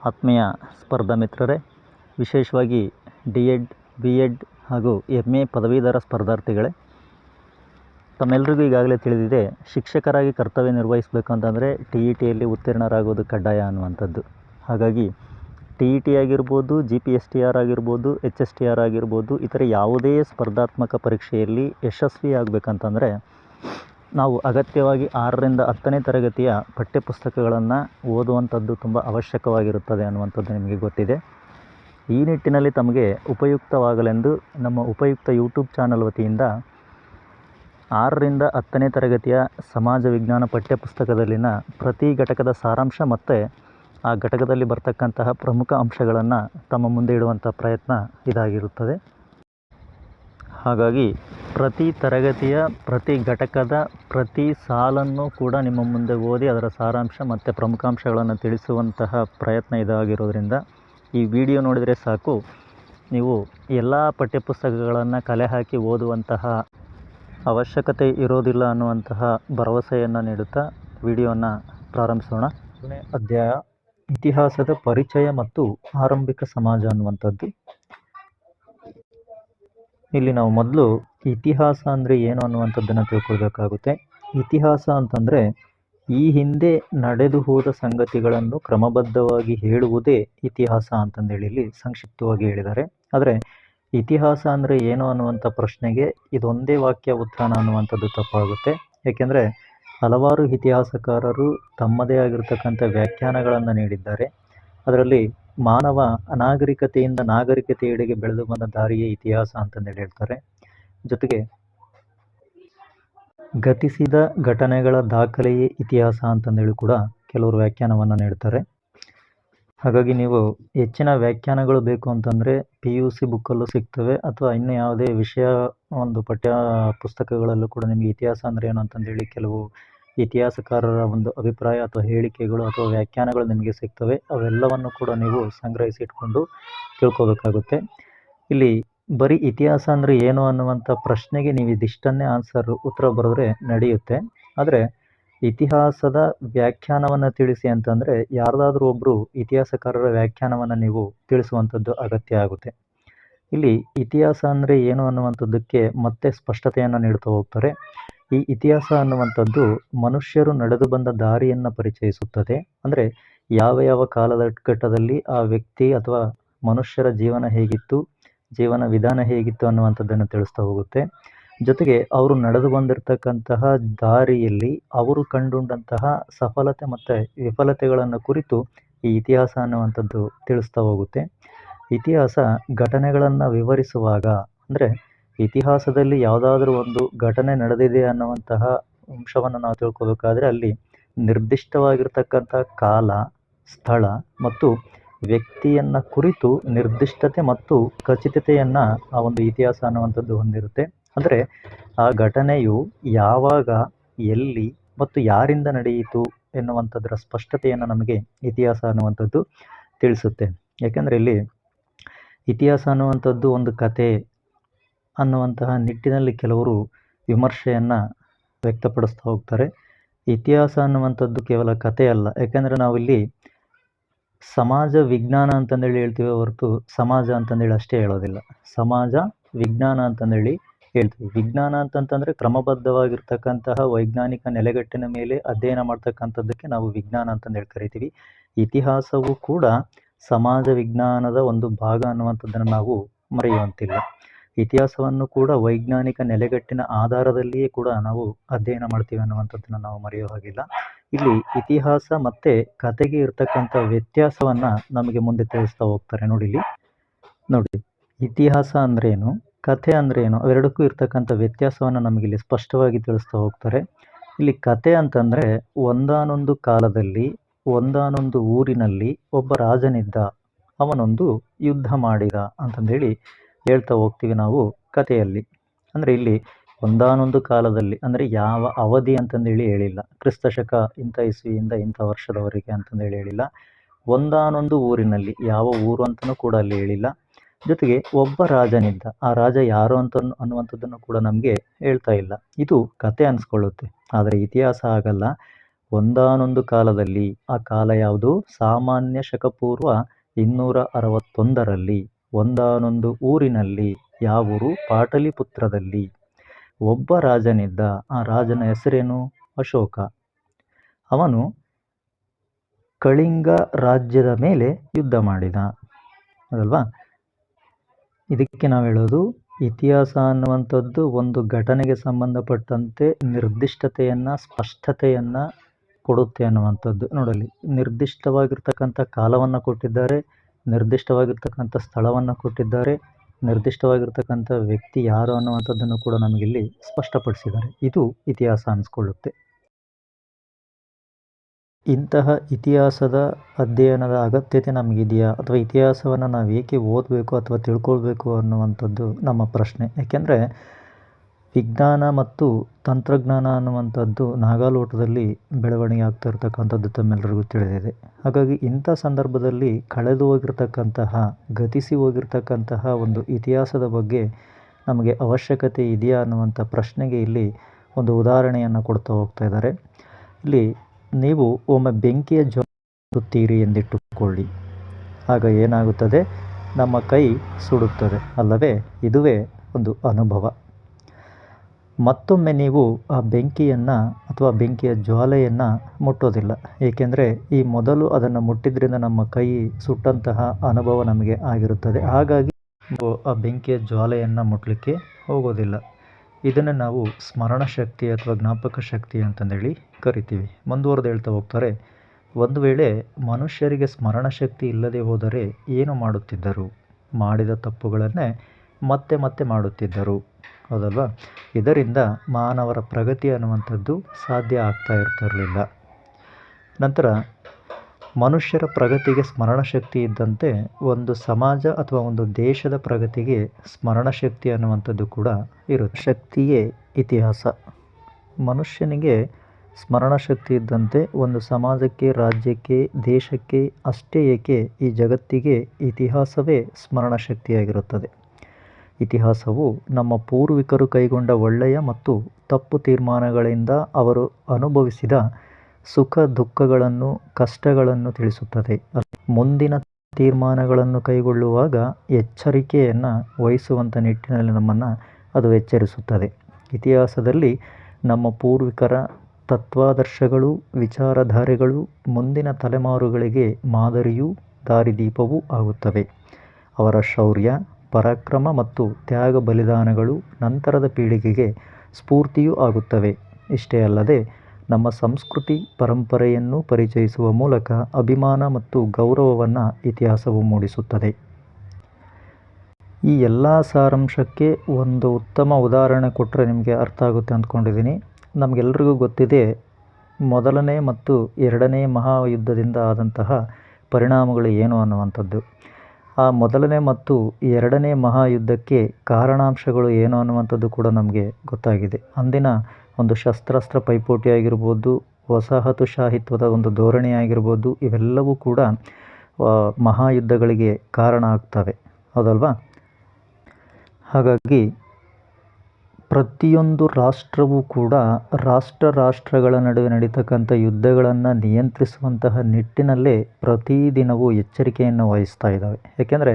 ಆತ್ಮೀಯ ಸ್ಪರ್ಧಾ ಮಿತ್ರರೇ, ವಿಶೇಷವಾಗಿ ಡಿ ಎಡ್, ಬಿ ಎಡ್ ಹಾಗೂ ಎಂ ಎ ಪದವೀಧರ ಸ್ಪರ್ಧಾರ್ಥಿಗಳೇ ತಮ್ಮೆಲ್ಲರಿಗೂ ಈಗಾಗಲೇ ತಿಳಿದಿದೆ, ಶಿಕ್ಷಕರಾಗಿ ಕರ್ತವ್ಯ ನಿರ್ವಹಿಸಬೇಕು ಅಂತಂದರೆ ಟಿ ಇ ಟಿಯಲ್ಲಿ ಉತ್ತೀರ್ಣರಾಗೋದು ಕಡ್ಡಾಯ ಅನ್ನುವಂಥದ್ದು. ಹಾಗಾಗಿ ಟಿ ಇ ಟಿ ಆಗಿರ್ಬೋದು, G P S T R ಆಗಿರ್ಬೋದು, ಎಚ್ ಎಸ್ ಟಿ ಆರ್ ಆಗಿರ್ಬೋದು, ಇತರ ಯಾವುದೇ ಸ್ಪರ್ಧಾತ್ಮಕ ಪರೀಕ್ಷೆಯಲ್ಲಿ ಯಶಸ್ವಿ ಆಗಬೇಕಂತಂದರೆ ನಾವು ಅಗತ್ಯವಾಗಿ ಆರರಿಂದ ಹತ್ತನೇ ತರಗತಿಯ ಪಠ್ಯಪುಸ್ತಕಗಳನ್ನು ಓದುವಂಥದ್ದು ತುಂಬ ಅವಶ್ಯಕವಾಗಿರುತ್ತದೆ ಅನ್ನುವಂಥದ್ದು ನಿಮಗೆ ಗೊತ್ತಿದೆ. ಈ ನಿಟ್ಟಿನಲ್ಲಿ ತಮಗೆ ಉಪಯುಕ್ತವಾಗಲೆಂದು ನಮ್ಮ ಉಪಯುಕ್ತ ಯೂಟ್ಯೂಬ್ ಚಾನಲ್ ವತಿಯಿಂದ ಆರರಿಂದ ಹತ್ತನೇ ತರಗತಿಯ ಸಮಾಜ ವಿಜ್ಞಾನ ಪಠ್ಯಪುಸ್ತಕದಲ್ಲಿನ ಪ್ರತಿ ಘಟಕದ ಸಾರಾಂಶ ಮತ್ತು ಆ ಘಟಕದಲ್ಲಿ ಬರ್ತಕ್ಕಂತಹ ಪ್ರಮುಖ ಅಂಶಗಳನ್ನು ತಮ್ಮ ಮುಂದೆ ಇಡುವಂಥ ಪ್ರಯತ್ನ ಇದಾಗಿರುತ್ತದೆ. ಹಾಗಾಗಿ ಪ್ರತಿ ತರಗತಿಯ ಪ್ರತಿ ಘಟಕದ ಪ್ರತಿ ಸಾಲನ್ನು ಕೂಡ ನಿಮ್ಮ ಮುಂದೆ ಓದಿ ಅದರ ಸಾರಾಂಶ ಮತ್ತು ಪ್ರಮುಖಾಂಶಗಳನ್ನು ತಿಳಿಸುವಂತಹ ಪ್ರಯತ್ನ ಇದಾಗಿರೋದ್ರಿಂದ ಈ ವಿಡಿಯೋ ನೋಡಿದರೆ ಸಾಕು. ನೀವು ಎಲ್ಲ ಪಠ್ಯಪುಸ್ತಕಗಳನ್ನು ಕಲೆ ಹಾಕಿ ಓದುವಂತಹ ಅವಶ್ಯಕತೆ ಇರೋದಿಲ್ಲ ಅನ್ನುವಂತಹ ಭರವಸೆಯನ್ನು ನೀಡುತ್ತಾ ವಿಡಿಯೋನ ಪ್ರಾರಂಭಿಸೋಣ. ಅಧ್ಯಾಯ, ಇತಿಹಾಸದ ಪರಿಚಯ ಮತ್ತು ಆರಂಭಿಕ ಸಮಾಜ ಅನ್ನುವಂಥದ್ದು. ಇಲ್ಲಿ ನಾವು ಮೊದಲು ಇತಿಹಾಸ ಅಂದರೆ ಏನು ಅನ್ನುವಂಥದ್ದನ್ನು ತಿಳ್ಕೊಳ್ಬೇಕಾಗುತ್ತೆ. ಇತಿಹಾಸ ಅಂತಂದರೆ ಈ ಹಿಂದೆ ನಡೆದು ಹೋದ ಸಂಗತಿಗಳನ್ನು ಕ್ರಮಬದ್ಧವಾಗಿ ಹೇಳುವುದೇ ಇತಿಹಾಸ ಅಂತಂದೇಳಿ ಇಲ್ಲಿ ಸಂಕ್ಷಿಪ್ತವಾಗಿ ಹೇಳಿದ್ದಾರೆ. ಆದರೆ ಇತಿಹಾಸ ಅಂದರೆ ಏನು ಅನ್ನುವಂಥ ಪ್ರಶ್ನೆಗೆ ಇದೊಂದೇ ವಾಕ್ಯ ಉತ್ಥಾನ ಅನ್ನುವಂಥದ್ದು ತಪ್ಪಾಗುತ್ತೆ. ಏಕೆಂದರೆ ಹಲವಾರು ಇತಿಹಾಸಕಾರರು ತಮ್ಮದೇ ಆಗಿರ್ತಕ್ಕಂಥ ವ್ಯಾಖ್ಯಾನಗಳನ್ನು ನೀಡಿದ್ದಾರೆ. ಅದರಲ್ಲಿ ಮಾನವ ಅನಾಗರಿಕತೆಯಿಂದ ನಾಗರಿಕತೆಯೆಡೆಗೆ ಬೆಳೆದು ಬಂದ ದಾರಿಯೇ ಇತಿಹಾಸ ಅಂತಂದೇಳಿ ಹೇಳ್ತಾರೆ. ಜೊತೆಗೆ ಗತಿಸಿದ ಘಟನೆಗಳ ದಾಖಲೆಯೇ ಇತಿಹಾಸ ಅಂತಂದೇಳಿ ಕೂಡ ಕೆಲವರು ವ್ಯಾಖ್ಯಾನವನ್ನು ನೀಡ್ತಾರೆ. ಹಾಗಾಗಿ ನೀವು ಹೆಚ್ಚಿನ ವ್ಯಾಖ್ಯಾನಗಳು ಬೇಕು ಅಂತಂದರೆ ಪಿ ಯು ಸಿ ಬುಕ್ಕಲ್ಲೂ ಸಿಗ್ತವೆ ಅಥವಾ ಇನ್ನು ಯಾವುದೇ ವಿಷಯ ಒಂದು ಪಠ್ಯ ಪುಸ್ತಕಗಳಲ್ಲೂ ಕೂಡ ನಿಮಗೆ ಇತಿಹಾಸ ಅಂದರೆ ಏನು ಅಂತಂದೇಳಿ ಕೆಲವು ಇತಿಹಾಸಕಾರರ ಒಂದು ಅಭಿಪ್ರಾಯ ಅಥವಾ ಹೇಳಿಕೆಗಳು ಅಥವಾ ವ್ಯಾಖ್ಯಾನಗಳು ನಿಮಗೆ ಸಿಗ್ತವೆ. ಅವೆಲ್ಲವನ್ನು ಕೂಡ ನೀವು ಸಂಗ್ರಹಿಸಿ ಇಟ್ಕೊಂಡು ತಿಳ್ಕೊಬೇಕಾಗುತ್ತೆ. ಇಲ್ಲಿ ಬರೀ ಇತಿಹಾಸ ಅಂದರೆ ಏನು ಅನ್ನುವಂಥ ಪ್ರಶ್ನೆಗೆ ನೀವು ಇದಿಷ್ಟನ್ನೇ ಆನ್ಸರ್ ಉತ್ತರ ಬರೆದ್ರೆ ನಡೆಯುತ್ತೆ. ಆದರೆ ಇತಿಹಾಸದ ವ್ಯಾಖ್ಯಾನವನ್ನು ತಿಳಿಸಿ ಅಂತಂದರೆ ಯಾರ್ದಾದ್ರೂ ಒಬ್ಬರು ಇತಿಹಾಸಕಾರರ ವ್ಯಾಖ್ಯಾನವನ್ನು ನೀವು ತಿಳಿಸುವಂಥದ್ದು ಅಗತ್ಯ ಆಗುತ್ತೆ. ಇಲ್ಲಿ ಇತಿಹಾಸ ಅಂದರೆ ಏನು ಅನ್ನುವಂಥದ್ದಕ್ಕೆ ಮತ್ತೆ ಸ್ಪಷ್ಟತೆಯನ್ನು ನೀಡ್ತಾ ಹೋಗ್ತಾರೆ. ಈ ಇತಿಹಾಸ ಅನ್ನುವಂಥದ್ದು ಮನುಷ್ಯರು ನಡೆದು ಬಂದ ದಾರಿಯನ್ನು ಪರಿಚಯಿಸುತ್ತದೆ. ಅಂದರೆ ಯಾವ ಯಾವ ಕಾಲದ ಘಟ್ಟದಲ್ಲಿ ಆ ವ್ಯಕ್ತಿ ಅಥವಾ ಮನುಷ್ಯರ ಜೀವನ ಹೇಗಿತ್ತು, ಜೀವನ ವಿಧಾನ ಹೇಗಿತ್ತು ಅನ್ನುವಂಥದ್ದನ್ನು ತಿಳಿಸ್ತಾ ಹೋಗುತ್ತೆ. ಜೊತೆಗೆ ಅವರು ನಡೆದು ಬಂದಿರತಕ್ಕಂತಹ ದಾರಿಯಲ್ಲಿ ಅವರು ಕಂಡುಂಡಂತಹ ಸಫಲತೆ ಮತ್ತು ವಿಫಲತೆಗಳನ್ನು ಕುರಿತು ಈ ಇತಿಹಾಸ ಅನ್ನುವಂಥದ್ದು ತಿಳಿಸ್ತಾ ಹೋಗುತ್ತೆ. ಇತಿಹಾಸ ಘಟನೆಗಳನ್ನು ವಿವರಿಸುವಾಗ ಅಂದರೆ ಇತಿಹಾಸದಲ್ಲಿ ಯಾವುದಾದ್ರೂ ಒಂದು ಘಟನೆ ನಡೆದಿದೆ ಅನ್ನುವಂತಹ ಅಂಶವನ್ನು ನಾವು ತಿಳ್ಕೊಬೇಕಾದ್ರೆ ಅಲ್ಲಿ ನಿರ್ದಿಷ್ಟವಾಗಿರ್ತಕ್ಕಂಥ ಕಾಲ, ಸ್ಥಳ ಮತ್ತು ವ್ಯಕ್ತಿಯನ್ನು ಕುರಿತು ನಿರ್ದಿಷ್ಟತೆ ಮತ್ತು ಖಚಿತತೆಯನ್ನು ಆ ಒಂದು ಇತಿಹಾಸ ಅನ್ನುವಂಥದ್ದು ಹೊಂದಿರುತ್ತೆ. ಅಂದರೆ ಆ ಘಟನೆಯು ಯಾವಾಗ, ಎಲ್ಲಿ ಮತ್ತು ಯಾರಿಂದ ನಡೆಯಿತು ಎನ್ನುವಂಥದ್ರ ಸ್ಪಷ್ಟತೆಯನ್ನು ನಮಗೆ ಇತಿಹಾಸ ಅನ್ನುವಂಥದ್ದು ತಿಳಿಸುತ್ತೆ. ಯಾಕೆಂದರೆ ಇಲ್ಲಿ ಇತಿಹಾಸ ಅನ್ನುವಂಥದ್ದು ಒಂದು ಕತೆ ಅನ್ನುವಂತಹ ನಿಟ್ಟಿನಲ್ಲಿ ಕೆಲವರು ವಿಮರ್ಶೆಯನ್ನು ವ್ಯಕ್ತಪಡಿಸ್ತಾ ಹೋಗ್ತಾರೆ. ಇತಿಹಾಸ ಅನ್ನುವಂಥದ್ದು ಕೇವಲ ಕಥೆ ಅಲ್ಲ. ಯಾಕೆಂದರೆ ನಾವಿಲ್ಲಿ ಸಮಾಜ ವಿಜ್ಞಾನ ಅಂತಂದೇಳಿ ಹೇಳ್ತೀವಿ ಹೊರತು ಸಮಾಜ ಅಂತಂದೇಳಿ ಅಷ್ಟೇ ಹೇಳೋದಿಲ್ಲ. ಸಮಾಜ ವಿಜ್ಞಾನ ಅಂತಂದೇಳಿ ಹೇಳ್ತೀವಿ. ವಿಜ್ಞಾನ ಅಂತಂತಂದರೆ ಕ್ರಮಬದ್ಧವಾಗಿರ್ತಕ್ಕಂತಹ ವೈಜ್ಞಾನಿಕ ನೆಲೆಗಟ್ಟಿನ ಮೇಲೆ ಅಧ್ಯಯನ ಮಾಡ್ತಕ್ಕಂಥದ್ದಕ್ಕೆ ನಾವು ವಿಜ್ಞಾನ ಅಂತಂದೇಳಿ ಕರಿತೀವಿ. ಇತಿಹಾಸವು ಕೂಡ ಸಮಾಜ ವಿಜ್ಞಾನದ ಒಂದು ಭಾಗ ಅನ್ನುವಂಥದ್ದನ್ನು ನಾವು ಮರೆಯುವಂತಿಲ್ಲ. ಇತಿಹಾಸವನ್ನು ಕೂಡ ವೈಜ್ಞಾನಿಕ ನೆಲೆಗಟ್ಟಿನ ಆಧಾರದಲ್ಲಿಯೇ ಕೂಡ ನಾವು ಅಧ್ಯಯನ ಮಾಡ್ತೀವಿ ಅನ್ನುವಂಥದ್ದನ್ನು ನಾವು ಮರೆಯೋ ಹಾಗಿಲ್ಲ. ಇಲ್ಲಿ ಇತಿಹಾಸ ಮತ್ತು ಕತೆಗೆ ಇರ್ತಕ್ಕಂಥ ವ್ಯತ್ಯಾಸವನ್ನು ನಮಗೆ ಮುಂದೆ ತಿಳಿಸ್ತಾ ಹೋಗ್ತಾರೆ ನೋಡಿ ಇಲ್ಲಿ. ನೋಡಿ, ಇತಿಹಾಸ ಅಂದ್ರೇನು, ಕಥೆ ಅಂದ್ರೆ ಏನು ಅವೆರಡಕ್ಕೂ ಇರ್ತಕ್ಕಂಥ ನಮಗೆ ಇಲ್ಲಿ ಸ್ಪಷ್ಟವಾಗಿ ತಿಳಿಸ್ತಾ ಹೋಗ್ತಾರೆ. ಇಲ್ಲಿ ಕತೆ ಅಂತಂದರೆ ಒಂದಾನೊಂದು ಕಾಲದಲ್ಲಿ, ಒಂದಾನೊಂದು ಊರಿನಲ್ಲಿ ಒಬ್ಬ ರಾಜನಿದ್ದ. ಅವನೊಂದು ಯುದ್ಧ ಮಾಡಿದ ಅಂತಂದೇಳಿ ಹೇಳ್ತಾ ಹೋಗ್ತೀವಿ ನಾವು ಕಥೆಯಲ್ಲಿ. ಅಂದರೆ ಇಲ್ಲಿ ಒಂದಾನೊಂದು ಕಾಲದಲ್ಲಿ, ಅಂದರೆ ಯಾವ ಅವಧಿ ಅಂತಂದೇಳಿ ಹೇಳಿಲ್ಲ. ಕ್ರಿಸ್ತ ಶಕ ಇಂಥ ಇಸ್ವಿಯಿಂದ ಇಂಥ ವರ್ಷದವರೆಗೆ ಅಂತಂದೇಳಿ ಹೇಳಿಲ್ಲ. ಒಂದಾನೊಂದು ಊರಿನಲ್ಲಿ ಯಾವ ಊರು ಅಂತಲೂ ಕೂಡ ಅಲ್ಲಿ ಹೇಳಿಲ್ಲ. ಜೊತೆಗೆ ಒಬ್ಬ ರಾಜನಿದ್ದ, ಆ ರಾಜ ಯಾರು ಅಂತ ಅನ್ನುವಂಥದ್ದನ್ನು ಕೂಡ ನಮಗೆ ಹೇಳ್ತಾ ಇಲ್ಲ. ಇದು ಕತೆ ಅನಿಸ್ಕೊಳ್ಳುತ್ತೆ. ಆದರೆ ಇತಿಹಾಸ ಆಗಲ್ಲ ಒಂದಾನೊಂದು ಕಾಲದಲ್ಲಿ ಆ ಕಾಲ ಯಾವುದು? ಸಾಮಾನ್ಯ ಶಕಪೂರ್ವ ಇನ್ನೂರ ಅರವತ್ತೊಂದರಲ್ಲಿ. ಒಂದಾನೊಂದು ಊರಿನಲ್ಲಿ ಯಾವೂರು ಪಾಟಲಿಪುತ್ರದಲ್ಲಿ. ಒಬ್ಬ ರಾಜನಿದ್ದ ಆ ರಾಜನ ಹೆಸರೇನು? ಅಶೋಕ. ಅವನು ಕಳಿಂಗ ರಾಜ್ಯದ ಮೇಲೆ ಯುದ್ಧ ಮಾಡಿದ. ಅದಲ್ವಾ? ಇದಕ್ಕೆ ನಾವು ಹೇಳೋದು ಇತಿಹಾಸ ಅನ್ನುವಂಥದ್ದು ಒಂದು ಘಟನೆಗೆ ಸಂಬಂಧಪಟ್ಟಂತೆ ನಿರ್ದಿಷ್ಟತೆಯನ್ನು, ಸ್ಪಷ್ಟತೆಯನ್ನು ಕೊಡುತ್ತೆ ಅನ್ನುವಂಥದ್ದು. ನೋಡಲಿ ನಿರ್ದಿಷ್ಟವಾಗಿರ್ತಕ್ಕಂಥ ಕಾಲವನ್ನು ಕೊಟ್ಟಿದ್ದಾರೆ. ನಿರ್ದಿಷ್ಟವಾಗಿರ್ತಕ್ಕಂಥ ಸ್ಥಳವನ್ನು ಕೊಟ್ಟಿದ್ದಾರೆ. ನಿರ್ದಿಷ್ಟವಾಗಿರ್ತಕ್ಕಂಥ ವ್ಯಕ್ತಿ ಯಾರು ಅನ್ನುವಂಥದ್ದನ್ನು ಕೂಡ ನಮಗಿಲ್ಲಿ ಸ್ಪಷ್ಟಪಡಿಸಿದ್ದಾರೆ. ಇದು ಇತಿಹಾಸ ಅನಿಸ್ಕೊಳ್ಳುತ್ತೆ. ಇಂತಹ ಇತಿಹಾಸದ ಅಧ್ಯಯನದ ಅಗತ್ಯತೆ ನಮಗಿದೆಯಾ? ಅಥವಾ ಇತಿಹಾಸವನ್ನು ನಾವು ಏಕೆ ಓದಬೇಕು ಅಥವಾ ತಿಳ್ಕೊಳ್ಬೇಕು ಅನ್ನುವಂಥದ್ದು ನಮ್ಮ ಪ್ರಶ್ನೆ. ಯಾಕೆಂದರೆ ವಿಜ್ಞಾನ ಮತ್ತು ತಂತ್ರಜ್ಞಾನ ಅನ್ನುವಂಥದ್ದು ನಾಗಾಲೋಟದಲ್ಲಿ ಬೆಳವಣಿಗೆ ಆಗ್ತಾ ಇರತಕ್ಕಂಥದ್ದು ತಮ್ಮೆಲ್ಲರಿಗೂ ತಿಳಿದಿದೆ. ಹಾಗಾಗಿ ಇಂಥ ಸಂದರ್ಭದಲ್ಲಿ ಕಳೆದು ಹೋಗಿರ್ತಕ್ಕಂತಹ, ಗತಿಸಿ ಹೋಗಿರ್ತಕ್ಕಂತಹ ಒಂದು ಇತಿಹಾಸದ ಬಗ್ಗೆ ನಮಗೆ ಅವಶ್ಯಕತೆ ಇದೆಯಾ ಅನ್ನುವಂಥ ಪ್ರಶ್ನೆಗೆ ಇಲ್ಲಿ ಒಂದು ಉದಾಹರಣೆಯನ್ನು ಕೊಡ್ತಾ ಹೋಗ್ತಾ ಇದ್ದಾರೆ. ಇಲ್ಲಿ ನೀವು ಒಮ್ಮೆ ಬೆಂಕಿಯ ಜ್ವಾಲಿಸುತ್ತೀರಿ ಎಂದಿಟ್ಟುಕೊಳ್ಳಿ. ಆಗ ಏನಾಗುತ್ತದೆ? ನಮ್ಮ ಕೈ ಸುಡುತ್ತದೆ. ಅಲ್ಲವೇ? ಇದುವೇ ಒಂದು ಅನುಭವ. ಮತ್ತೊಮ್ಮೆ ನೀವು ಆ ಬೆಂಕಿಯನ್ನು ಅಥವಾ ಬೆಂಕಿಯ ಜ್ವಾಲೆಯನ್ನು ಮುಟ್ಟೋದಿಲ್ಲ. ಏಕೆಂದರೆ ಈ ಮೊದಲು ಅದನ್ನು ಮುಟ್ಟಿದ್ರಿಂದ ನಮ್ಮ ಕೈ ಸುಟ್ಟಂತಹ ಅನುಭವ ನಮಗೆ ಆಗಿರುತ್ತದೆ. ಹಾಗಾಗಿ ಆ ಬೆಂಕಿಯ ಜ್ವಾಲೆಯನ್ನು ಮುಟ್ಟಲಿಕ್ಕೆ ಹೋಗೋದಿಲ್ಲ. ಇದನ್ನು ನಾವು ಸ್ಮರಣ ಶಕ್ತಿ ಅಥವಾ ಜ್ಞಾಪಕ ಶಕ್ತಿ ಅಂತಂದೇಳಿ ಕರಿತೀವಿ. ಮುಂದುವರೆದು ಹೇಳ್ತಾ ಹೋಗ್ತಾರೆ, ಒಂದು ವೇಳೆ ಮನುಷ್ಯರಿಗೆ ಸ್ಮರಣ ಶಕ್ತಿ ಇಲ್ಲದೆ ಹೋದರೆ ಏನು ಮಾಡುತ್ತಿದ್ದರು? ಮಾಡಿದ ತಪ್ಪುಗಳನ್ನೇ ಮತ್ತೆ ಮತ್ತೆ ಮಾಡುತ್ತಿದ್ದರು. ಹೌದಲ್ವಾ? ಇದರಿಂದ ಮಾನವರ ಪ್ರಗತಿ ಅನ್ನುವಂಥದ್ದು ಸಾಧ್ಯ ಆಗ್ತಾ ಇರ್ತಿರಲಿಲ್ಲ. ನಂತರ ಮನುಷ್ಯರ ಪ್ರಗತಿಗೆ ಸ್ಮರಣ ಶಕ್ತಿ ಇದ್ದಂತೆ ಒಂದು ಸಮಾಜ ಅಥವಾ ಒಂದು ದೇಶದ ಪ್ರಗತಿಗೆ ಸ್ಮರಣ ಶಕ್ತಿ ಅನ್ನುವಂಥದ್ದು ಕೂಡ ಇರುತ್ತೆ. ಶಕ್ತಿಯೇ ಇತಿಹಾಸ. ಮನುಷ್ಯನಿಗೆ ಸ್ಮರಣ ಶಕ್ತಿ ಇದ್ದಂತೆ ಒಂದು ಸಮಾಜಕ್ಕೆ, ರಾಜ್ಯಕ್ಕೆ, ದೇಶಕ್ಕೆ ಅಷ್ಟೇ ಏಕೆ ಈ ಜಗತ್ತಿಗೆ ಇತಿಹಾಸವೇ ಸ್ಮರಣ ಶಕ್ತಿಯಾಗಿರುತ್ತದೆ ಇತಿಹಾಸವು ನಮ್ಮ ಪೂರ್ವಿಕರು ಕೈಗೊಂಡ ಒಳ್ಳೆಯ ಮತ್ತು ತಪ್ಪು ತೀರ್ಮಾನಗಳಿಂದ ಅವರು ಅನುಭವಿಸಿದ ಸುಖ ದುಃಖಗಳನ್ನು, ಕಷ್ಟಗಳನ್ನು ತಿಳಿಸುತ್ತದೆ. ಮುಂದಿನ ತೀರ್ಮಾನಗಳನ್ನು ಕೈಗೊಳ್ಳುವಾಗ ಎಚ್ಚರಿಕೆಯನ್ನು ವಹಿಸುವಂಥ ನಿಟ್ಟಿನಲ್ಲಿ ನಮ್ಮನ್ನು ಅದು ಎಚ್ಚರಿಸುತ್ತದೆ. ಇತಿಹಾಸದಲ್ಲಿ ನಮ್ಮ ಪೂರ್ವಿಕರ ತತ್ವಾದರ್ಶಗಳು, ವಿಚಾರಧಾರೆಗಳು, ಮುಂದಿನ ತಲೆಮಾರುಗಳಿಗೆ ಮಾದರಿಯೂ, ದಾರಿದೀಪವೂ ಆಗುತ್ತವೆ. ಅವರ ಶೌರ್ಯ ಪರಾಕ್ರಮ ಮತ್ತು ತ್ಯಾಗ ಬಲಿದಾನಗಳು ನಂತರದ ಪೀಳಿಗೆಗೆ ಸ್ಫೂರ್ತಿಯೂ ಆಗುತ್ತವೆ. ಇಷ್ಟೇ ಅಲ್ಲದೆ, ನಮ್ಮ ಸಂಸ್ಕೃತಿ ಪರಂಪರೆಯನ್ನು ಪರಿಚಯಿಸುವ ಮೂಲಕ ಅಭಿಮಾನ ಮತ್ತು ಗೌರವವನ್ನು ಇತಿಹಾಸವು ಮೂಡಿಸುತ್ತದೆ. ಈ ಎಲ್ಲ ಸಾರಾಂಶಕ್ಕೆ ಒಂದು ಉತ್ತಮ ಉದಾಹರಣೆ ಕೊಟ್ಟರೆ ನಿಮಗೆ ಅರ್ಥ ಆಗುತ್ತೆ ಅಂದ್ಕೊಂಡಿದ್ದೀನಿ. ನಮಗೆಲ್ರಿಗೂ ಗೊತ್ತಿದೆ, ಮೊದಲನೇ ಮತ್ತು ಎರಡನೇ ಮಹಾಯುದ್ಧದಿಂದ ಆದಂತಹ ಪರಿಣಾಮಗಳು ಏನು ಅನ್ನುವಂಥದ್ದು. ಆ ಮೊದಲನೇ ಮತ್ತು ಎರಡನೇ ಮಹಾಯುದ್ಧಕ್ಕೆ ಕಾರಣಾಂಶಗಳು ಏನು ಅನ್ನುವಂಥದ್ದು ಕೂಡ ನಮಗೆ ಗೊತ್ತಾಗಿದೆ. ಅಂದಿನ ಒಂದು ಶಸ್ತ್ರಾಸ್ತ್ರ ಪೈಪೋಟಿ ಆಗಿರ್ಬೋದು ವಸಾಹತುಶಾಹಿತ್ವದ ಒಂದು ಧೋರಣೆ ಆಗಿರ್ಬೋದು ಇವೆಲ್ಲವೂ ಕೂಡ ಮಹಾಯುದ್ಧಗಳಿಗೆ ಕಾರಣ ಆಗ್ತವೆ. ಹೌದಲ್ವಾ? ಹಾಗಾಗಿ ಪ್ರತಿಯೊಂದು ರಾಷ್ಟ್ರವೂ ಕೂಡ ರಾಷ್ಟ್ರ ರಾಷ್ಟ್ರಗಳ ನಡುವೆ ನಡೀತಕ್ಕಂಥ ಯುದ್ಧಗಳನ್ನು ನಿಯಂತ್ರಿಸುವಂತಹ ನಿಟ್ಟಿನಲ್ಲೇ ಪ್ರತಿದಿನವೂ ಎಚ್ಚರಿಕೆಯನ್ನು ವಹಿಸ್ತಾ ಇದ್ದಾವೆ ಏಕೆಂದರೆ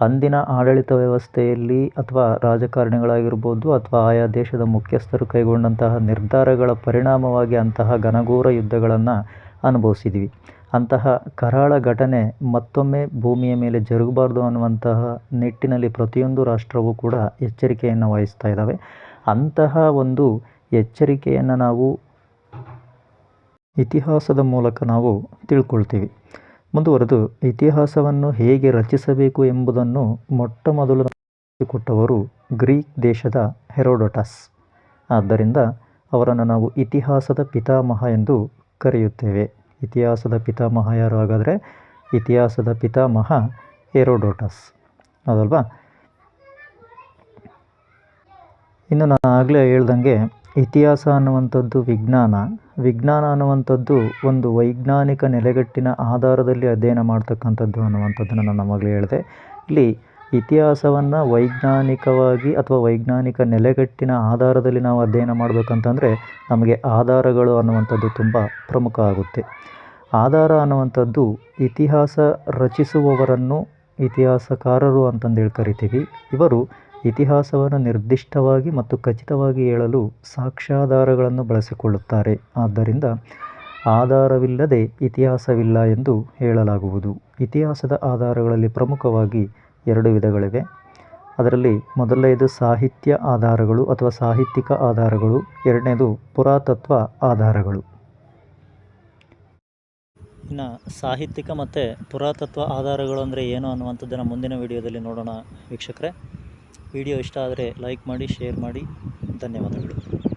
ಅಂದಿನ ಆಡಳಿತ ವ್ಯವಸ್ಥೆಯಲ್ಲಿ ಅಥವಾ ರಾಜಕಾರಣಿಗಳಾಗಿರ್ಬೋದು ಅಥವಾ ಆಯಾ ದೇಶದ ಮುಖ್ಯಸ್ಥರು ಕೈಗೊಂಡಂತಹ ನಿರ್ಧಾರಗಳ ಪರಿಣಾಮವಾಗಿ ಅಂತಹ ಘನಘೋರ ಯುದ್ಧಗಳನ್ನು ಅನುಭವಿಸಿದ್ವಿ. ಅಂತಹ ಕರಾಳ ಘಟನೆ ಮತ್ತೊಮ್ಮೆ ಭೂಮಿಯ ಮೇಲೆ ಜರುಗಬಾರ್ದು ಅನ್ನುವಂತಹ ನಿಟ್ಟಿನಲ್ಲಿ ಪ್ರತಿಯೊಂದು ರಾಷ್ಟ್ರವೂ ಕೂಡ ಎಚ್ಚರಿಕೆಯನ್ನು ವಹಿಸ್ತಾ ಇದ್ದಾವೆ ಅಂತಹ ಒಂದು ಎಚ್ಚರಿಕೆಯನ್ನು ನಾವು ಇತಿಹಾಸದ ಮೂಲಕ ನಾವು ತಿಳ್ಕೊಳ್ತೀವಿ. ಮುಂದುವರೆದು ಇತಿಹಾಸವನ್ನು ಹೇಗೆ ರಚಿಸಬೇಕು ಎಂಬುದನ್ನು ಮೊಟ್ಟ ಮೊದಲು ಕೊಟ್ಟವರು ಗ್ರೀಕ್ ದೇಶದ ಹೆರೋಡೋಟಸ್. ಆದ್ದರಿಂದ ಅವರನ್ನು ನಾವು ಇತಿಹಾಸದ ಪಿತಾಮಹ ಎಂದು ಕರೆಯುತ್ತೇವೆ. ಇತಿಹಾಸದ ಪಿತಾಮಹ ಯಾರು ಹಾಗಾದರೆ ಇತಿಹಾಸದ ಪಿತಾಮಹ ಏರೋಡೋಟಸ್ ಹೌದಲ್ವಾ? ಇನ್ನು ನಾನು ಆಗಲೇ ಹೇಳ್ದಂಗೆ ಇತಿಹಾಸ ಅನ್ನುವಂಥದ್ದು ವಿಜ್ಞಾನ. ವಿಜ್ಞಾನ ಅನ್ನುವಂಥದ್ದು ಒಂದು ವೈಜ್ಞಾನಿಕ ನೆಲೆಗಟ್ಟಿನ ಆಧಾರದಲ್ಲಿ ಅಧ್ಯಯನ ಮಾಡ್ತಕ್ಕಂಥದ್ದು ಅನ್ನುವಂಥದ್ದನ್ನು ನಾನು ಆಗಲೇ ಹೇಳಿದೆ. ಇಲ್ಲಿ ಇತಿಹಾಸವನ್ನು ವೈಜ್ಞಾನಿಕವಾಗಿ ಅಥವಾ ವೈಜ್ಞಾನಿಕ ನೆಲೆಗಟ್ಟಿನ ಆಧಾರದಲ್ಲಿ ನಾವು ಅಧ್ಯಯನ ಮಾಡಬೇಕಂತಂದರೆ ನಮಗೆ ಆಧಾರಗಳು ಅನ್ನುವಂಥದ್ದು ತುಂಬ ಪ್ರಮುಖ ಆಗುತ್ತೆ. ಆಧಾರ ಅನ್ನುವಂಥದ್ದು ಇತಿಹಾಸ ರಚಿಸುವವರನ್ನು ಇತಿಹಾಸಕಾರರು ಅಂತಂದೇಳಿ ಕರಿತೀವಿ. ಇವರು ಇತಿಹಾಸವನ್ನು ನಿರ್ದಿಷ್ಟವಾಗಿ ಮತ್ತು ಖಚಿತವಾಗಿ ಹೇಳಲು ಸಾಕ್ಷ್ಯಾಧಾರಗಳನ್ನು ಬಳಸಿಕೊಳ್ಳುತ್ತಾರೆ. ಆದ್ದರಿಂದ ಆಧಾರವಿಲ್ಲದೆ ಇತಿಹಾಸವಿಲ್ಲ ಎಂದು ಹೇಳಲಾಗುವುದು. ಇತಿಹಾಸದ ಆಧಾರಗಳಲ್ಲಿ ಪ್ರಮುಖವಾಗಿ ಎರಡು ವಿಧಗಳಿವೆ. ಅದರಲ್ಲಿ ಮೊದಲನೆಯದು ಸಾಹಿತ್ಯ ಆಧಾರಗಳು ಅಥವಾ ಸಾಹಿತ್ಯಿಕ ಆಧಾರಗಳು, ಎರಡನೇದು ಪುರಾತತ್ವ ಆಧಾರಗಳು. ಇನ್ನು ಸಾಹಿತ್ಯಿಕ ಮತ್ತು ಪುರಾತತ್ವ ಆಧಾರಗಳು ಅಂದರೆ ಏನು ಅನ್ನುವಂಥದ್ದನ್ನು ಮುಂದಿನ ವಿಡಿಯೋದಲ್ಲಿ ನೋಡೋಣ ವೀಕ್ಷಕರೇ. ವಿಡಿಯೋ ಇಷ್ಟ ಆದರೆ ಲೈಕ್ ಮಾಡಿ, ಶೇರ್ ಮಾಡಿ. ಧನ್ಯವಾದಗಳು.